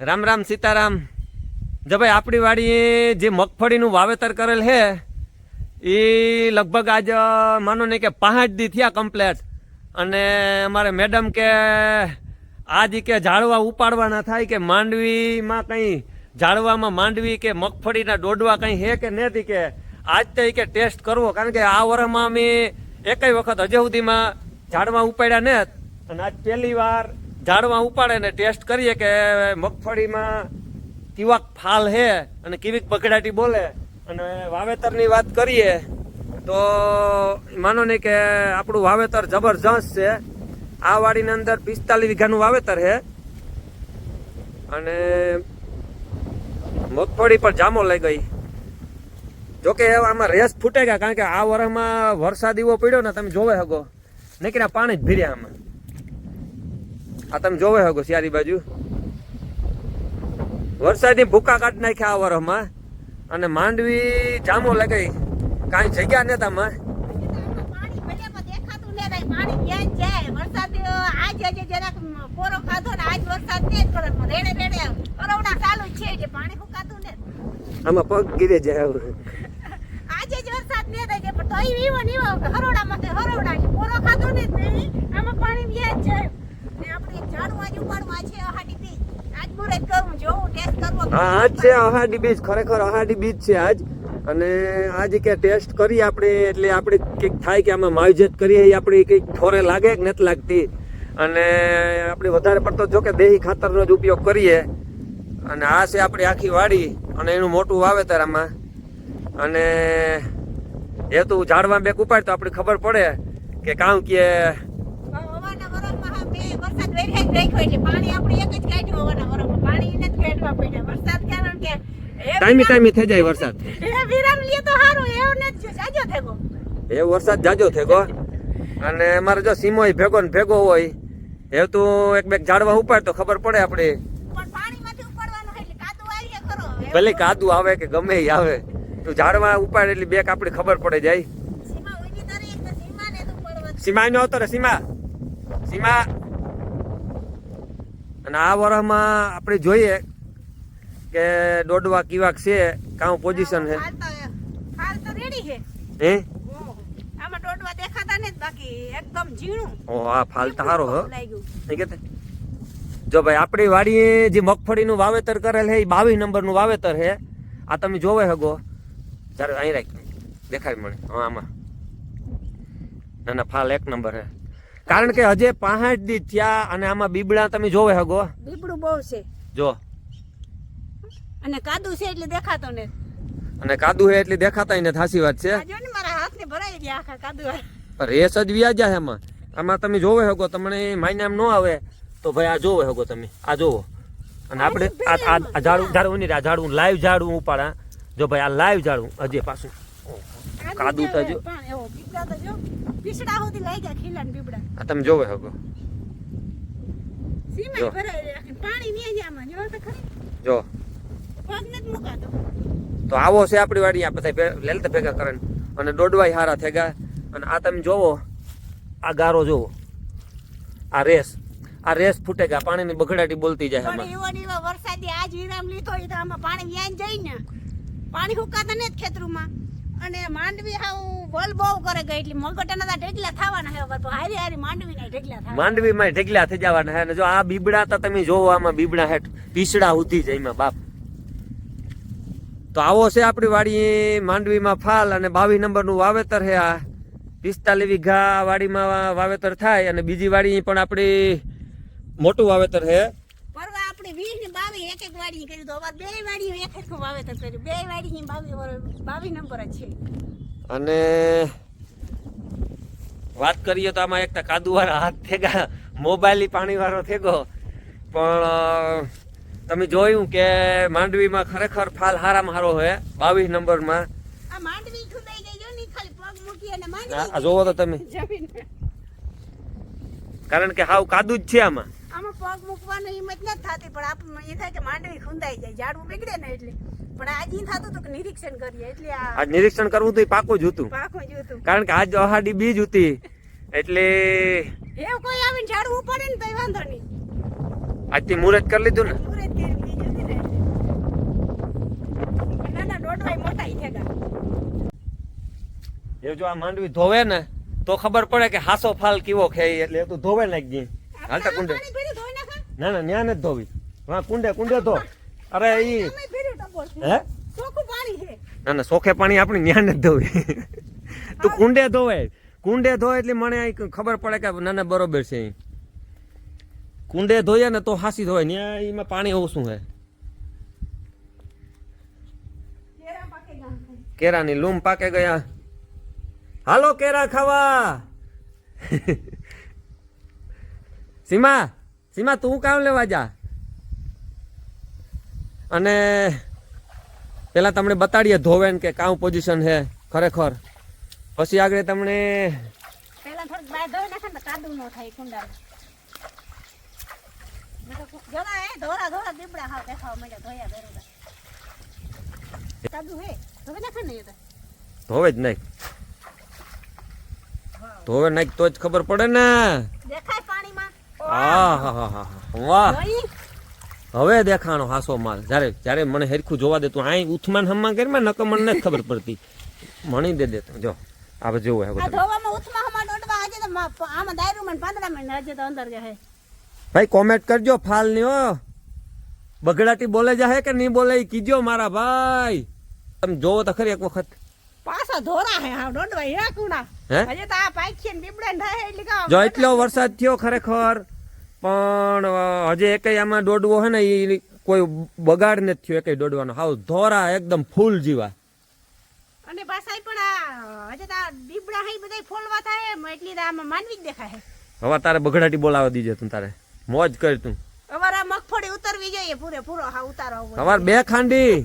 રામ રામ સીતારામ. જો ભાઈ, આપણી વાડીએ જે મગફળીનું વાવેતર કરેલ છે એ લગભગ આજ માનો ને કે પાંચ દી થયા કમ્પ્લેટ અને અમારે મેડમ કે, આજ કે ઝાડવા ઉપાડવાના થાય કે માંડવીમાં કંઈ, ઝાડવામાં માંડવી કે મગફળીના ડોડવા કંઈ હે કે નથી કે? આજ તો કે ટેસ્ટ કરવો, કારણ કે આ વર્ષમાં અમે એકય વખત હજુ સુધીમાં ઝાડવા ઉપાડ્યા ને અને આજ પહેલી વાર ઝાડવા ઉપાડે ને ટેસ્ટ કરીએ કે મગફળીમાં કેવાક ફાલ હે અને કેવીક બગડાટી બોલે અને વાવેતરની વાત કરીએ તો માનો ને કે આપણું વાવેતર જબરજસ્ત છે. આ વાડીની અંદર પિસ્તાલીસ વીઘાનું વાવેતર છે અને મગફળી પર જામો લઈ ગઈ. જોકે આમાં રેસ ફૂટે ગયા કારણ કે આ વર્ષમાં વરસાદ એવો પડ્યો ને તમે જોવે હગો. નીકળ્યા પાણી જ ભીર્યા આમાં. આ તમે જોવે હગો સિયારી બાજુ. વરસાદની ભૂકા કાઢી નાખ્યા આ વર્ષમાં અને માંડવી જામો લગાઈ. કાંઈ જગ્યા નતા માં આમાં પગ ગીરે જાય. આજે જ વરસાદ ને થાય છે પણ તો હરોડા માં હરોડા છે પોરો ખાધો ને જ નહીં આમાં પાણી વ્યાજ જાય ને આપણે એક ઝાડું આજ ઉપાડવા છે અહાડી બી આજ મુરત કરવું જોવું ટેસ્ટ કરવો હા આજ છે અહાડી બીજ, ખરેખર અહાડી બીજ છે આજ. અને આજ કે ટેસ્ટ કરીએ આપણે, એટલે આપણે કંઈક થાય કે આમાં માવજત કરીએ, એ આપણી કંઈક થોરે લાગે કે નથી લાગતી. અને આપણે વધારે પડતો જો કે દેહી ખાતરનો જ ઉપયોગ કરીએ. અને આ છે આપણી આખી વાડી, અને એનું મોટું વાવેતર આમાં. અને એ તો ઝાડવા બેક ઉપાડ તો આપણે ખબર પડે કે કામ કે હવાના વરસમાં હા બે વેરાઈ રાખ્યો એટલે પાણી આપણે એક જ કાઢ્યું હવાના વરસમાં પાણી એને જ કાઢવા પડ્યા. વરસાદ કારણ કે એ ટાઈમી ટાઈમી થઈ જાય વરસાદ. એ વિરામ લે તો સારું એવું જ જાજો થેગો એ વરસાદ જાજો થઈ અને અમારે જો સીમોય ભેગો ને ભેગો હોય એ તો એક બેક ઝાડવા ઉપાડ તો ખબર પડે આપણે પણ પાણીમાંથી ઉપાડવાનું એટલે કાદુ આવીએ ખરો. ભલે કાદુ આવે કે ગમે એ આવે તું ઝાડવા ઉપાડ એટલે બેક આપણે ખબર પડે જાય. સીમા તો. સીમા નો આવતો રે સીમા. સીમા. અને આ વર્ષમાં આપણે જોઈએ કે દોડવા કિવાક છે કાં પોઝિશન છે. હે? આમાં દોડવા દેખાતા ને બાકી એકદમ ઝીણું. ઓ આ ફાલ તો સારો હો? લાગ્યું. નહીં કહેતે? જો ભાઈ આપણી વાડીએ જે મગફળીનું વાવેતર કરેલ છે એ બાવીસ નંબરનું વાવેતર છે. આ તમે જોવે હગો. જ્યારે અહીં રાખ. દેખાય મને હા આમાં. ના ના ફાલ એક નંબર છે. કારણ કે હજે પાંચ દી થયા અને આમાં બીબડા તમે જોવે હગો. બીબડું બહુ છે. જો. અને કાદુ છે એટલે દેખાતો ને અને કાદુ હે એટલી દેખાતા ને થાસી વાત છે. જો ને મારા હાથને ભરાઈ ગયા આખા કાદુ રેસ જ વ્યાજા છે એમાં. આમાં તમે જોવે હગો તમને માયનામ નો આવે તો ભાઈ આ જોવે હગો તમે. આ જોવો. અને આપણે આ ઝાડું ઝાડું નહીં આ ઝાડું લાઈવ ઝાડું ઉપાડા જો ભાઈ આ લાઈવ ઝાડું હજી પાછું. કાદુ તો જો. પણ તો જો પીસડા સુધી લઈ ગયા ખીલા ને બીબડા આ તમે જોવે હકો. સીમે જો. ભરાઈ રાખી પાણી નહીં જામાં જો તો ખરી. જો. પગ નથી મુકાતો. તો આવો છે આપણી વાડી આ બધા લેલતા ભેગા કરે અને દોડવાય હારા થેગા. અને આ તમે જોવો આ ગારો જોવો. આ રેસ. આ રેસ ફૂટે ગયા પાણીની બગડાટી બોલતી જાય આમાં. એવો વરસાદી આજ વિરામ લીધો એ તો આમાં પાણી વ્યાન જાય ને. પાણી હુકાતા ને જ ખેતરોમાં. અને માંડવી હાવ બોલ બહુ કરે ગઈ એટલે મગટના તો ઢેકલા થવાના હે હવે હારી હારી માંડવી ના ઢેકલા થવાના. માંડવીમાં ઢેકલા થઈ જવાના હે અને જો આ બીબડા તો તમે જોવો, આમાં બીબડા હેઠ પીસડા ઉધી જાય એમાં, બાપ. તો આવો છે આપણી વાડી, માંડવીમાં ફાલ અને બાવીસ નંબરનું વાવેતર છે આ. પિસ્તાલીસ વીઘા વાડીમાં વાવેતર થાય અને બીજી વાડી પણ આપણી મોટું વાવેતર છે પરવા આપણે વીસ ને બાવીસ એક એક વાડી કર્યું તો હવે બે વાડી એક એક વાવેતર કર્યું. બે વાડી બાવીસ બાવીસ નંબર જ છે. અને વાત કરીએ તો આમાં એક તો કાદુવાળા હાથ થેગા મોબાઈલ પાણીવાળો થેગો પણ તમે જોયું કે માંડવીમાં ખરેખર ફાલ હારામાં હારો હોય બાવીસ નંબરમાં. જો જોવો તો તમે. કારણ કે હાવ કાદુ જ છે આમાં. પગ મૂકવાની હિંમત નથી થતી પણ આપણે એ થાય કે માંડવી ખુંદાઈ જાય ઝાડવું બગડે ને એટલે. પણ આજ ઈ થતું હતું નિરીક્ષણ કરીએ એટલે આજ નિરીક્ષણ કરવું તો પાકું જ પાકું જ કારણ કે આજ અહાડી બીજ હતી એટલે એવું કોઈ આવીને ઝાડવું પડે ને તો વાંધો નહીં. આજથી મુહૂર્ત કરી લીધું ને? મોટા થયા એ જો આ માંડવી ધોવે ને તો ખબર પડે કે હાસો ફાલ કેવો ખેઈ એટલે એ તો ધોવે નાખી હાલતા કુંડે. ના ના ન્યા નથી ધોવી. હા કુંડે કુંડે ધો. અરે ઈ હે? ના ના સોખે પાણી આપણી ન્યા નથી ધોવી. તું કુંડે ધોવે. કુંડે ધોવે એટલે મને ખબર પડે કે ના ના બરોબર છે. કુંડે ધોઈએ ને તો હાસી ધોવાય. ન્યા એમાં પાણી ઓછું હે? કેરાની લૂમ પાકે ગયા. હાલો કેરા ખાવા. સીમા સીમા તું કામ લેવા જા. અને પેલા તમને બતાડીએ ધોવેન કે કામ પોઝિશન છે ખરેખર. પછી આગળ તમને ધોવે જ નાખ ધોવે નાખ તો જ ખબર પડે ને. દેખાય હા હા હા વાહ હવે દેખાણો હાસો માલ. જ્યારે જ્યારે મને હેરખું જોવા દે તું આઈ ઉથમાન હમમાં કરી માં નકર મને નથી ખબર પડતી. મણી દે દે જો. આપણે જોવું હે બધું. ધોવામાં ઉથમા હમા દોડવા આજે તો મા- આમાં દાયરુમાં પાંદડા માં આજે તો અંદર ગયા ભાઈ કોમેન્ટ કરજો ફાલની હો. બગડાટી બોલે જાહે કે નહીં બોલે કીજો મારા ભાઈ. તમે જોવો તો ખરી એક વખત. પાછા ધોરા હે હા ડોડવા હે કુણા? જો એટલો વરસાદ થયો ખરેખર પણ હજે એકેય આમાં દોડવો હે ને એ કોઈ બગાડ નથી થયો એકેય દોડવાનો. હાવ ધોરા એકદમ ફૂલ જીવા. અને પાછા પણ આ હજે તા બીબડા હે બધા ફોલવા થાય એટલી આમાં માનવી જ દેખાય હવે તારે બગડાટી બોલાવા દીજે તું તારે. મોજ કર તું. અમારા મગફળી ઉતરવી જોઈએ પૂરેપૂરો હા ઉતારો તમારે બે ખાંડી.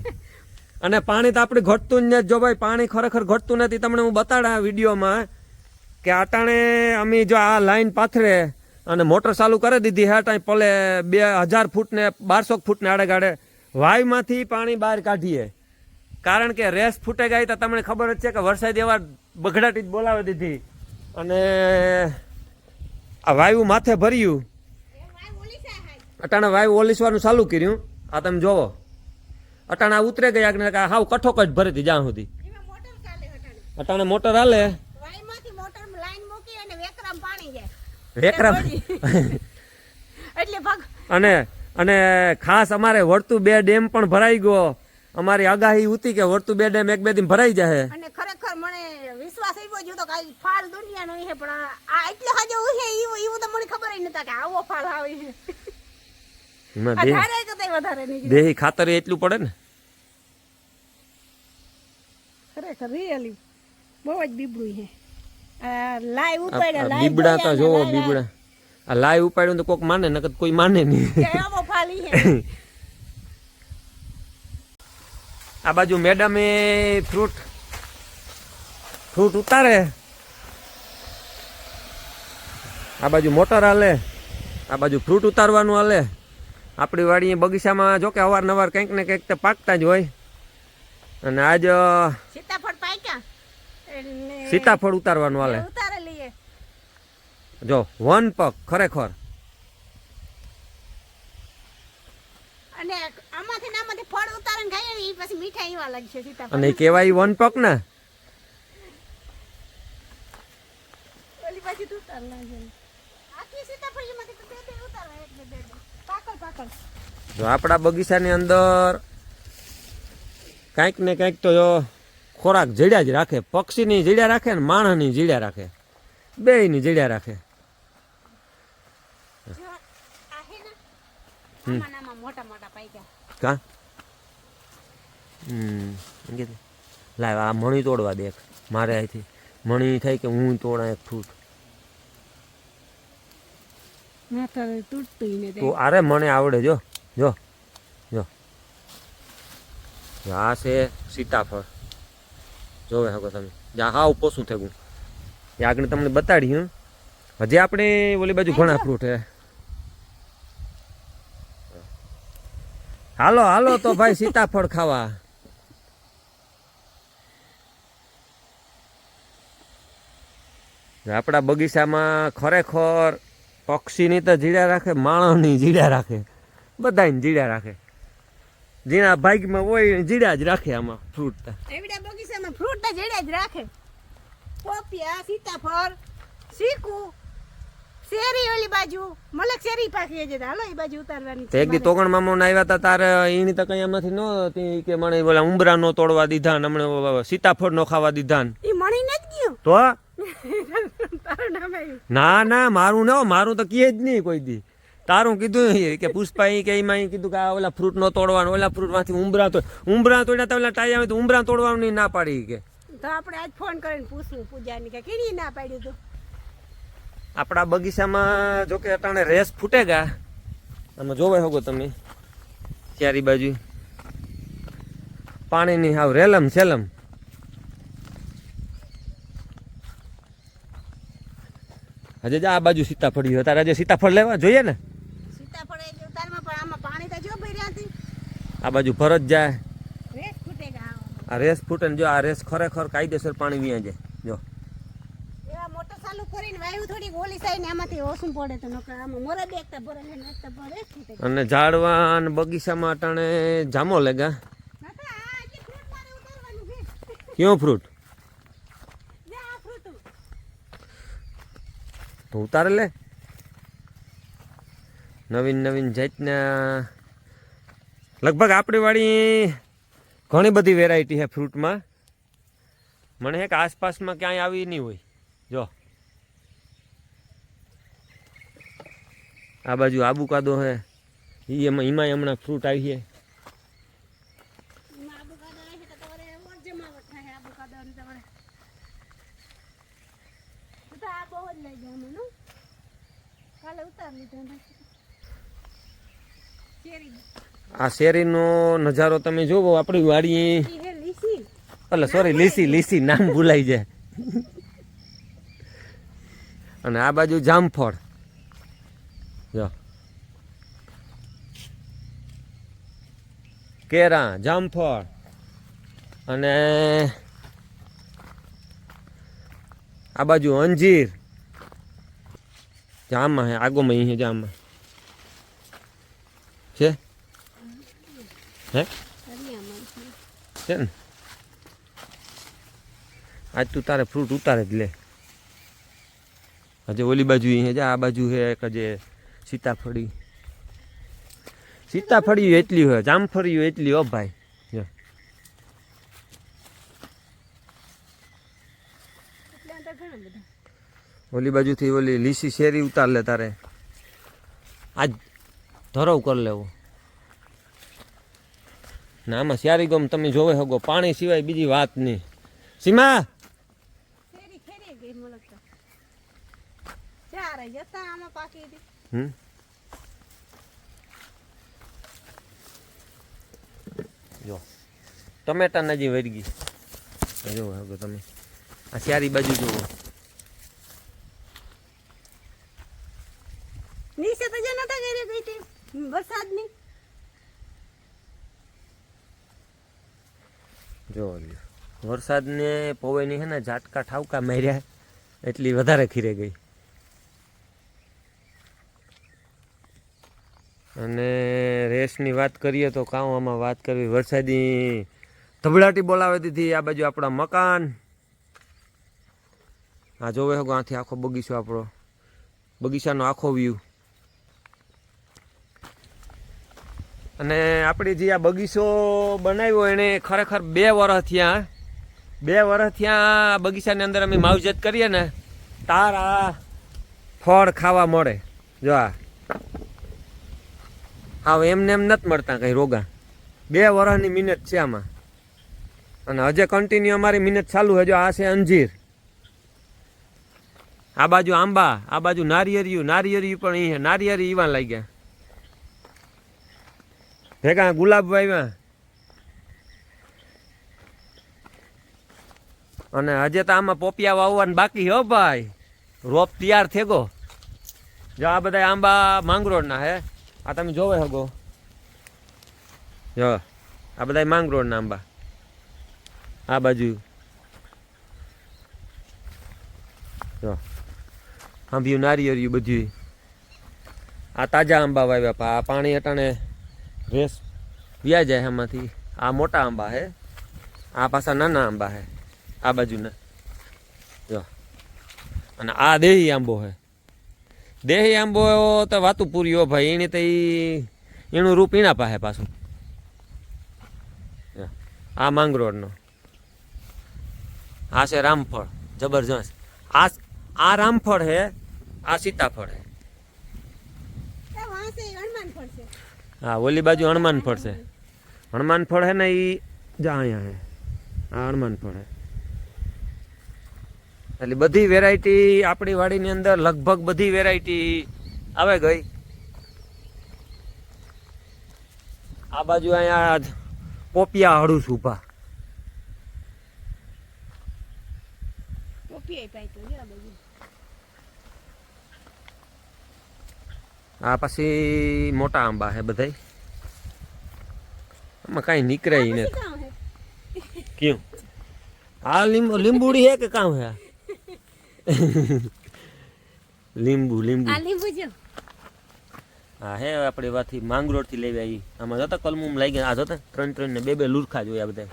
અને પાણી તો આપણે ઘટતું જ નથી. જો ભાઈ પાણી ખરેખર ઘટતું નથી તમને હું બતાડા વિડીયોમાં કે આટાણે અમે જો આ લાઈન પાથરે અને મોટર ચાલુ કરી દીધી હે ટાઈ પલે બે હજાર ફૂટને બારસો ફૂટને આડે ગાડે વાયુમાંથી પાણી બહાર કાઢીએ. કારણ કે રેસ ફૂટે ગઈ તો તમને ખબર જ છે કે વરસાદ એવા બઘડાટી જ બોલાવી દીધી. અને આ વાયુ માથે ભર્યું. અટાણે વાયુ ઓલીસવાનું ચાલુ કર્યું. આ તમે જોવો. અટાણે ઉતરે ગયા કે હાવ કઠોક જ ભરી હતી જ્યાં સુધી. અટાણે. મોટર હાલે. વેકરામ જાય. અને અને ખાસ અમારે વર્તુ બે ડેમ પણ ભરાઈ ગયો. અમારી આગાહી હતી કે વર્તુ બે ડેમ એક બે દિન ભરાઈ જશે અને ખરેખર મને વિશ્વાસ આવ્યો જો તો કાઈ ફાળ દુનિયાનો છે પણ આ- એટલે હાજો છે એવું એવું તો મને ખબર નતા કે આવો ફાળ આવે એમાં દેહ ખાતર એટલું પડે ને? ખરેખર રિયલી બહુ જ બીબડું છે. લાઈવ ઉપાડ્યા બીબડા તો જોવો બીબડા. આ લાઈવ ઉપાડ્યું તો કોક માને નકર કોઈ માને નહીં. આ બાજુ મેડમે ફ્રૂટ ફ્રૂટ ઉતારે. આ બાજુ મોટર હાલે. આ બાજુ ફ્રૂટ ઉતારવાનું હાલે. આપણી વાડી બગીચામાં જો કે અવારનવાર કંઈક ને કંઈક તો પાકતા જ હોય. અને આજ સીતાફળ પાક્યા? સીતાફળ ઉતારવાનું હાલે. જો વન પગ ખરેખર. અને આમાંથી આમાંથી ફળ ઉતારે ને ને પછી મીઠા એવા લાગશે સીતાફળ. અને એ કહેવાય વન પગ ને. ઓલી પાછી લાગે આખી સીતાફળ એમાંથી તો બે બે ઉતારવા એક બે બે બે. પાકલ પાકલ જો આપણા બગીચાની અંદર કાંઈક ને કાંઈક તો ખોરાક જડ્યા જ રાખે. પક્ષીની જડ્યા રાખે ને માણસની જડ્યા રાખે. બેયની જડ્યા રાખે. કા? લાવ આ મણી તોડવા દેખ મારે અહીંથી મણી થાય કે હું તોડા એક ફૂટ. તો અરે મને આવડે, જો જો જો. આ છે સીતાફળ. જોવે હકો તમે. જા હાવ પોસું થયું? એ આગળ તમને બતાડી હું. હજી આપણે ઓલી બાજુ ઘણા ફ્રૂટ હે. હાલો હાલો, તો ભાઈ સીતાફળ ખાવા. આપણા બગીચામાં ખરેખર પક્ષીની તો જીડા રાખે માણસની જીડા રાખે. બધાને જીડા રાખે. જીણા ભાગમાં હોય ને જીડા જ રાખે આમાં ફ્રૂટ એવડા બગીચામાં ફ્રૂટ જીડા જ રાખે. પોપિયા સીતાફળ સીકુ શેરી ઓલી બાજુ મલક શેરી પાકી છે હાલો એ બાજુ ઉતારવાની છે એક દી તોગણ મામો આવ્યા હતા તારે એની તો કઈ એમાંથી ન હતી કે મને બોલા ઉંબરા નો તોડવા દીધા ને હમણાં સીતાફળ નો ખાવા દીધા ને. એ મણી નથી ગયું? તો? ના ના મારું ના મારું તો કહે જ નહીં કોઈ દી. તારું કીધું કે પુષ્પા એ કે એમાં કીધું કે આ ઓલા ફ્રૂટ નો તોડવાનું ઓલા ફ્રૂટમાંથી ઉંબરા તો ઉમરા તોડ્યા તો ઓલા ટાઈ આવે તો ઉમરા તોડવાનું ના પાડી કે. તો આપણે આજ ફોન કરીને પૂછવું પૂજાની કે કેની ના પાડ્યું તું? આપણા બગીચામાં જો કે અટાણે રેસ ફૂટેગા. આમાં જોવે હોગો તમે. ચારી બાજુ. પાણીની હાવ રેલમ સેલમ હજે જા આ બાજુ સીતાફળ છે. તારે સીતાફળ લેવા જોઈએ ને? સીતાફળ એ જે ઉતારમાં પણ આમાં પાણી તો જો ભર્યા હતી. આ બાજુ ભરત જાય. રેસ ફૂટે આ. રેસ ફૂટે ને જો આ રેસ ખરેખર કાયદેસર પાણી વ્યાં જાય. જો. એવા મોટો ચાલુ કરીને વાયુ થોડી ઓલી સાઈડ ને એમાંથી ઓછું પડે તો નકર આમાં મોરા દેખતા ભરે ને નાખતા ભરે ફૂટે અને ઝાડવા અને બગીચામાં અટાણે જામો લેગા કયો ફ્રૂટ લે આ ફ્રૂટ તો ઉતારે લે. નવીન નવીન જાતના લગભગ આપણી વાળી ઘણી બધી વેરાયટી છે ફ્રૂટમાં મને કે આસપાસમાં ક્યાંય આવી નહીં હોય. જો. આ બાજુ આબુ કાદો હે એમાં એમાં હમણાં ફ્રૂટ આવી છે એમાં આબુ કાદો રહે તો તમારે ઓર જમાવટ થાય આબુ કાદો ને તમારે તો તો આ બહુ જ લઈ ગયા મને કાલે ઉતાર લીધો આ શેરીનો નજારો તમે જોવો આપણી વાડી એટલે સોરી લીસી લીસી નામ ભૂલાઈ જાય. અને આ બાજુ જામફળ. જો. કેરા જામફળ. અને આ બાજુ અંજીર. જામમાં હે, આગોમાં અહીં જામમાં. છે? હે? છે. ને? આજ તું તારે ફ્રૂટ ઉતારે જ લે. હજે ઓલી બાજુ અહીં જા, આ બાજુ છે એક જે સીતાફળી. સીતાફળી એટલી હોય જામફળી એટલી હો ભાઈ જો. એટલે તો ઘણા બધા ઓલી બાજુથી ઓલી લીસી શેરી ઉતાર લે તારે. આજ ધરવ કરી લેવો. ના આમાં શિયારી ગમ તમે જોવે હગો પાણી સિવાય બીજી વાત નહીં. સીમા! જો ટમેટા નજી વરી ગઈ જો હવે તમે. આ ચારી બાજુ જુઓ નીચે તો જે નતા ઘરે ગઈ હતી વરસાદની? જો વરસાદને પવનની છે ને ઝાટકા ઠાવકા માર્યા, એટલી વધારે ખીરે ગઈ. અને રેસની વાત કરીએ તો કાં આમાં વાત કરવી? વરસાદી ધબડાટી બોલાવી દીધી આ બાજુ આપણા મકાન. આ જોવે આથી આખો બગીચો આપણો. બગીચાનો આખો વ્યૂ અને આપણી જે આ બગીચો બનાવ્યો એને ખરેખર બે વર્ષ થયા. બે વર્ષ થયા બગીચાની અંદર અમે માવજત કરીએ ને, તાર આ ફળ ખાવા મળે. જો આ. હા એમને એમ નથી મળતા કંઈ રોગા. બે વર્ષની મહેનત છે આમાં. અને હજે કન્ટિન્યુ અમારી મહેનત ચાલુ છે. આ છે અંજીર. આ બાજુ આંબા, આ બાજુ નારિયેરિયું નારિયેરિયું પણ અહીં છે. નારિયેરી ઈવા લાગ્યા. ભેગા ગુલાબ વાવ્યા. અને હજે તો આમાં પોપિયા વાવવાનું બાકી હો ભાઈ. રોપ તૈયાર થઈ ગયો. જો આ બધા આંબા માંગરોળના હે. આ તમે જોવે હગો. જો, આ બધા માંગરોળના આંબા. આ બાજુ. જો, આંબિયું નારિયેરિયું બધું આ તાજા આંબા વાવ્યા પા, આ પાણી અટાણે રેસ વ્યા જાય એમાંથી. આ મોટા આંબા હે. આ પાછા નાના આંબા હે. આ બાજુના. જો. અને આ દેહી આંબો હે. દેહી આંબો તો વાતું પૂરી હો ભાઈ. એની તો એનું રૂપ એના પાસે પાછું. આ માંગરોળનો. આ છે રામફળ. જબરજસ્ત આ આ રામફળ હે, આ સીતાફળ હે. હા, ઓલી બાજુ હનુમાન ફળ છે. હનુમાન ફળ હે ને એ જા અહીંયા હે. આ હનુમાન ફળ હે. એટલે બધી વેરાયટી આપણી વાડીની અંદર લગભગ બધી વેરાયટી આવે ગઈ. આ બાજુ અહીંયા પોપિયા હળુસ ઊભા. ટોપી આઈ પાઈ તો જો આ પછી મોટા આંબા હે બધાય. આમાં કાંઈ નીકળે ઈ નથી. કેમ આ લીંબુ લીંબુડી હે કે કામ હે? લીંબુ લીંબુ. આ લીંબુ જો. હા હે આપણે વાથી માંગરોળથી લેવી આવી. આમાં જતા કલમુમ લાગી ગયા આ જતા? ત્રણ ત્રણ ને બે બે લુરખા જોયા બધા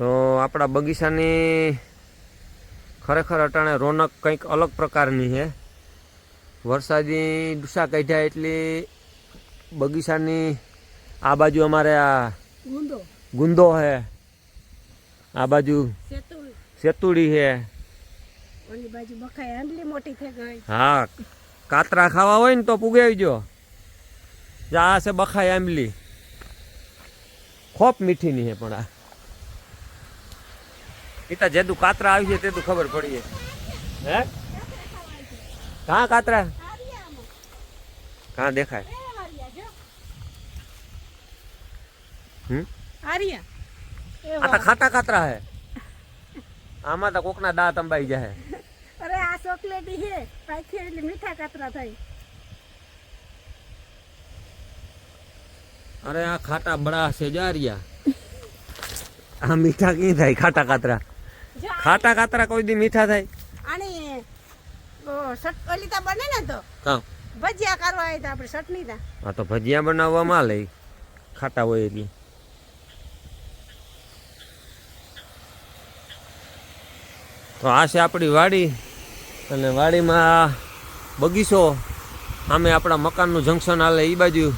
તો આપણા બગીચાની ખરેખર અટાણે રોનક કંઈક અલગ પ્રકારની છે. વરસાદી ડુસા કાઢ્યા એટલી બગીચાની આ બાજુ અમારે આ ગુંદો. છે. આ બાજુ સેતુડી ગઈ હા કાતરા ખાવા હોય ને તો પુગાવી જો આ છે બખાઈ આંબલી. ખોપ મીઠીની છે પણ આ. ઈતા જેદું કાતરા આવી છે તેદું ખબર પડી હે? કાં કાતરા? આરિયામાં કાં દેખાય? એ આરિયા જો. હમ? આરિયા. એ આ તો ખાટા કાતરા હે. આમાં તો કોકના દાંત અંબાઈ જાય અરે આ ચોકલેટી હે પાછી એટલે મીઠા કાતરા થાય. અરે આ ખાટા બડા છે જારિયા આ મીઠા કઈ થાય ખાટા કાતરા? જો આ- ખાટા કાતરા કોઈ દી મીઠા થાય. આની ઓ, સટ ઓલી તા બને ને તો? હા. ભજીયા કરવા આવી તો આપણે ચટણી તા હા તો ભજીયા બનાવવામાં લે. ખાટા હોય એટલે. તો આ છે આપણી વાડી. અને વાડીમાં બગીચો. સામે આપણા મકાનનું જંકશન હાલે એ બાજુ.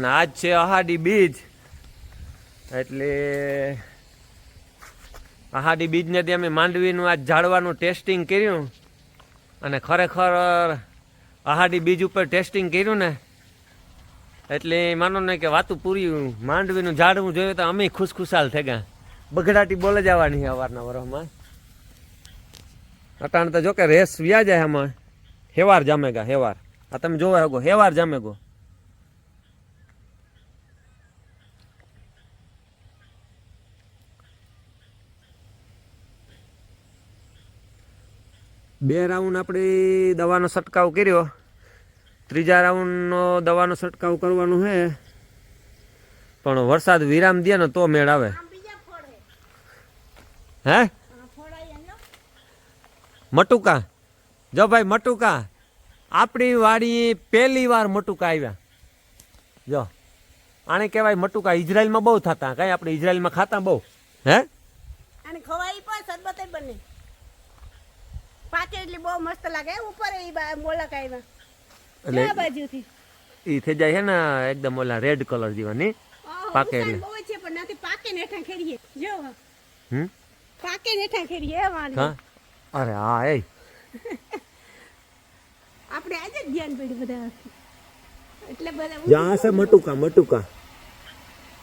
અને આજ છે અહાડી બીજ. એટલે અહાડી બીજને ત્યાં અમે માંડવીનું આજ ઝાડવાનું ટેસ્ટિંગ કર્યું. અને ખરેખર અહાડી બીજ ઉપર ટેસ્ટિંગ કર્યું ને, એટલે માનો ને કે વાતું પૂરી માંડવીનું ઝાડવું જોયું તો અમે ખુશખુશાલ થઈ ગયા. બગડાટી બોલે જવાની અવારના વરમાં અટાણ તો જો કે રેસ વ્યાજ જાય આમાં. હેવાર જામેગા, હેવાર. આ તમે જોવા હગો, હેવાર જામેગો. બે રાઉન્ડ આપણે દવાનો છંટકાવ કર્યો. ત્રીજા રાઉન્ડનો દવાનો છંટકાવ કરવાનો છે પણ વરસાદ વિરામ દે ને તો મેળ આવે. હે. મટુકા. જો ભાઈ મટુકા. આપણી વાડી પહેલી વાર મટુકા આવ્યા જો. આને કહેવાય મટુકા ઇઝરાયલમાં બહુ થતા. કઈ આપણે ઇઝરાયલમાં ખાતા બહુ. હે? અને ખવાઈ પણ સરબત બને. પાકે એટલે બહુ મસ્ત લાગે. ઉપર એ મોલક આવ્યા એટલે આ બાજુથી. ઈ થઈ જાય છે ને એકદમ ઓલા રેડ કલર જેવા ની? પાકે એટલે. બહુ છે પણ નથી પાકે ને ઠા ખેડીએ. જો હમ? પાકે ને ઠા ખેરીએ વાળી હા? અરે હા એ. આપણે આજે ધ્યાન પડ્યું બધા. એટલે બધા જ્યાં છે મટુકા મટુકા.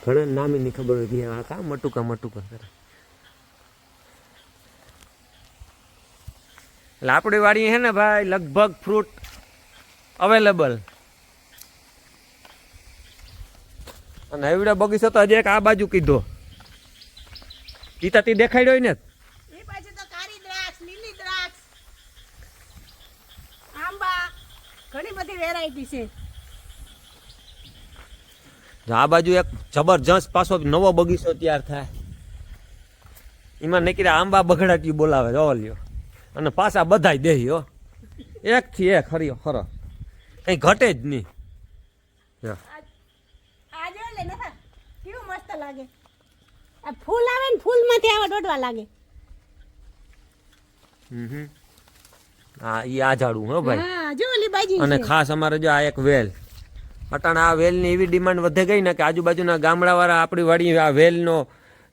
ઘણા નામી ની ખબર હોય આ કા મટુકા મટુકા કરે. એટલે આપણી છે ને ભાઈ લગભગ ફ્રૂટ અવેલેબલ અને એવડો બગીચો તો હજી એક આ બાજુ કીધો. ગીતાથી દેખાડ્યો ને ઘણી બધી વેરાયટી છે. આ બાજુ એક જબરજસ્ત પાછો નવો બગીચો તૈયાર થાય. એમાં નીકળ્યા આંબા બગડાટ્યું બોલાવે જો લ્યો. અને પાછા બધાય દેહી હો. એક થી એક હરિયો ખરો કઈ ઘટે જ નહીં. ફૂલ આવે ને ફૂલમાંથી આવા દોડવા લાગે. હમ. હમ. હા ઈ આ ઝાડું હો ભાઈ અને ખાસ અમારે જો આ એક વેલ. અટાણ આ વેલની એવી ડિમાન્ડ વધે ગઈ ને કે આજુબાજુના ગામડાવાળા આપણી વાડી આ વેલનો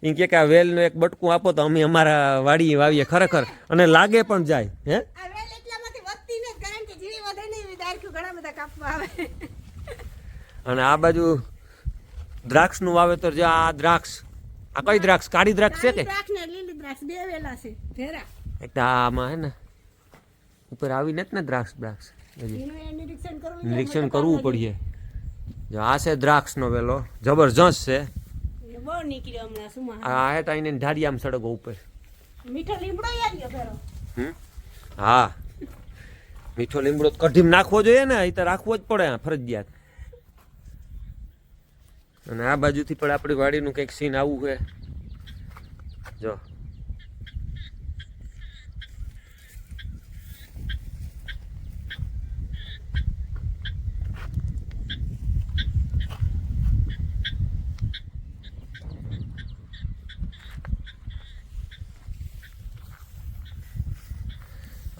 એમ કે આ વેલનો એક બટકું આપો તો અમે અમારા વાડીએ વાવીએ ખરેખર. અને લાગે પણ જાય હે? અને આ બાજુ દ્રાક્ષનું વાવેતર જો આ દ્રાક્ષ. આ કઈ દ્રાક્ષ? કાળી દ્રાક્ષ છે કે? કાળી દ્રાક્ષ ને લીલી દ્રાક્ષ બે વેલા છે ભેરા એક આમાં હે ને ઉપર આવી નથી ને દ્રાક્ષ દ્રાક્ષ. એ નિરીક્ષણ કરવું પડીએ. જો આ છે દ્રાક્ષનો વેલો જબરજસ્ત છે. બહુ નીકળ્યો હમણાં સુમાં આ ઢાડિયામ સડકો ઉપર. મીઠો લીમડો હમ? હા. મીઠો લીમડો તો નાખવો જોઈએ ને એ તો રાખવો જ પડે આ ફરજિયાત. અને આ બાજુથી પણ આપણી વાડીનું કંઈક સીન આવું છે. જો.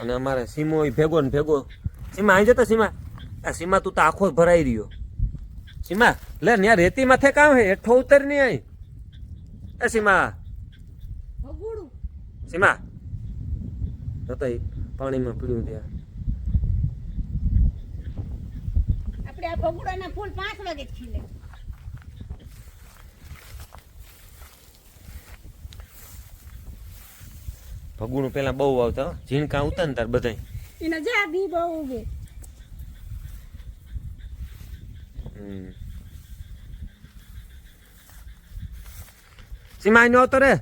અને અમારે સીમો ભેગો ને ભેગો. સીમા અહીં જતો સીમા. આ સીમા તું તો આખો ભરાઈ રહ્યો. સીમા લે ત્યાં રેતી માથે કામ હે? હેઠો ઉતર નહીં અહીં એ સીમા. સીમા. જતો પાણીમાં પીડ્યું ત્યાં. આપણે આ ભગુડાના ફૂલ પાંચ વાગે જ ભગુનું પેલા બહુ આવતા. ઝીણકા ઉતાર તાર બધાય એના જાદી બહુ ઉગે. સીમા અહીં નહોતો રે